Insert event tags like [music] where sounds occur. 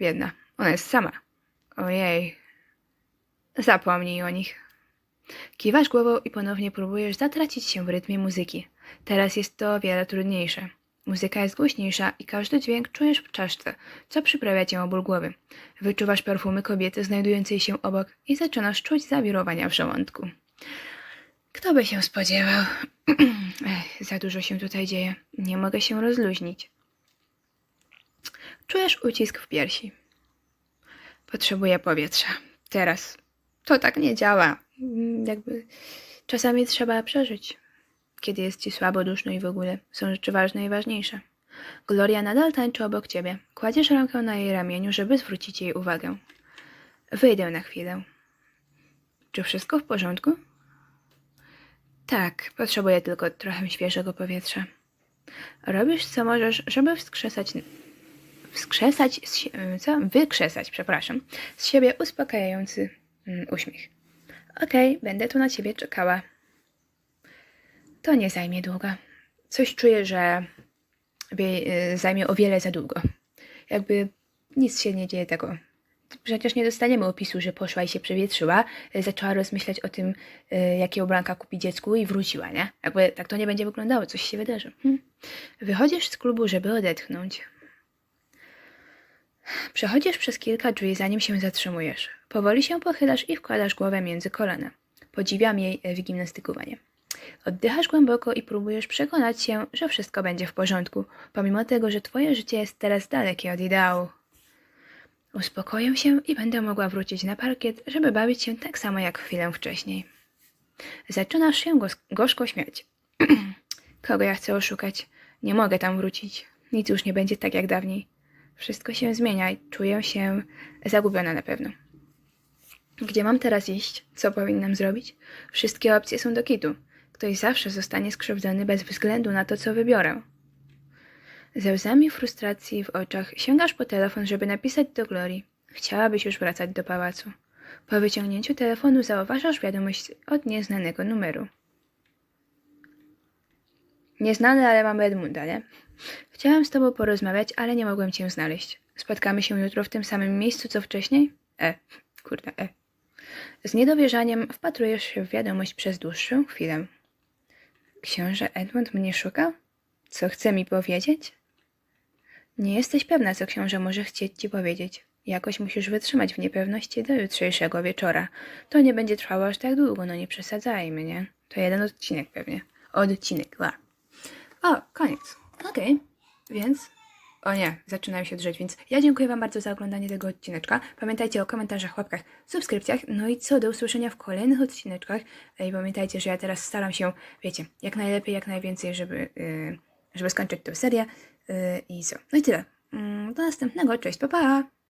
Biedna. Ona jest sama. Ojej. Zapomnij o nich. Kiwasz głową i ponownie próbujesz zatracić się w rytmie muzyki. Teraz jest to o wiele trudniejsze. Muzyka jest głośniejsza i każdy dźwięk czujesz w czaszce, co przyprawia cię o ból głowy. Wyczuwasz perfumy kobiety znajdującej się obok i zaczynasz czuć zawirowania w żołądku. Kto by się spodziewał? [clears throat] Ech, za dużo się tutaj dzieje. Nie mogę się rozluźnić. Czujesz ucisk w piersi. Potrzebuję powietrza. Teraz. To tak nie działa. Mm, Jakby czasami trzeba przeżyć. Kiedy jest ci słabo, duszno i w ogóle są rzeczy ważne i ważniejsze. Gloria nadal tańczy obok ciebie. Kładziesz rękę na jej ramieniu, żeby zwrócić jej uwagę. Wyjdę na chwilę. Czy wszystko w porządku? Tak, potrzebuję tylko trochę świeżego powietrza. Robisz co możesz, żeby wskrzesać wskrzesać, z sie- co? Wykrzesać, przepraszam, z siebie uspokajający mm, uśmiech. Okej, będę tu na ciebie czekała. To nie zajmie długo. Coś czuję, że y, zajmie o wiele za długo. Jakby nic się nie dzieje tego. Przecież nie dostaniemy opisu, że poszła i się przewietrzyła, y, zaczęła rozmyślać o tym, y, jakie ubranka kupi dziecku i wróciła, nie? Jakby tak to nie będzie wyglądało, coś się wydarzy. Hm. Wychodzisz z klubu, żeby odetchnąć. Przechodzisz przez kilka drzwi, zanim się zatrzymujesz. Powoli się pochylasz i wkładasz głowę między kolana. Podziwiam jej e, wygimnastykowanie. Oddychasz głęboko i próbujesz przekonać się, że wszystko będzie w porządku, pomimo tego, że twoje życie jest teraz dalekie od ideału. Uspokoję się i będę mogła wrócić na parkiet, żeby bawić się tak samo jak chwilę wcześniej. Zaczynasz się gorzko śmiać. [clears throat] Kogo ja chcę oszukać? Nie mogę tam wrócić. Nic już nie będzie tak jak dawniej. Wszystko się zmienia i czuję się zagubiona na pewno. Gdzie mam teraz iść? Co powinnam zrobić? Wszystkie opcje są do kitu. Ktoś zawsze zostanie skrzywdzony bez względu na to, co wybiorę. Ze łzami frustracji w oczach sięgasz po telefon, żeby napisać do Glorii. Chciałabyś już wracać do pałacu. Po wyciągnięciu telefonu zauważasz wiadomość od nieznanego numeru. Nieznany, ale mamy Edmunda, nie? Chciałam z tobą porozmawiać, ale nie mogłem cię znaleźć. Spotkamy się jutro w tym samym miejscu, co wcześniej? E, kurde, e. Z niedowierzaniem wpatrujesz się w wiadomość przez dłuższą chwilę. Książę Edmund mnie szuka? Co chce mi powiedzieć? Nie jesteś pewna, co książę może chcieć ci powiedzieć. Jakoś musisz wytrzymać w niepewności do jutrzejszego wieczora. To nie będzie trwało aż tak długo, no nie przesadzajmy, nie? To jeden odcinek pewnie. Odcinek, ła. O, koniec. Okej, więc... O nie, zaczynają się drzeć, więc ja dziękuję Wam bardzo za oglądanie tego odcineczka. Pamiętajcie o komentarzach, łapkach, subskrypcjach. No i co, do usłyszenia w kolejnych odcineczkach. I pamiętajcie, że ja teraz staram się, wiecie, jak najlepiej, jak najwięcej, żeby, yy, żeby skończyć tę serię. Yy, I co? No i tyle. Mm, Do następnego, cześć, pa pa!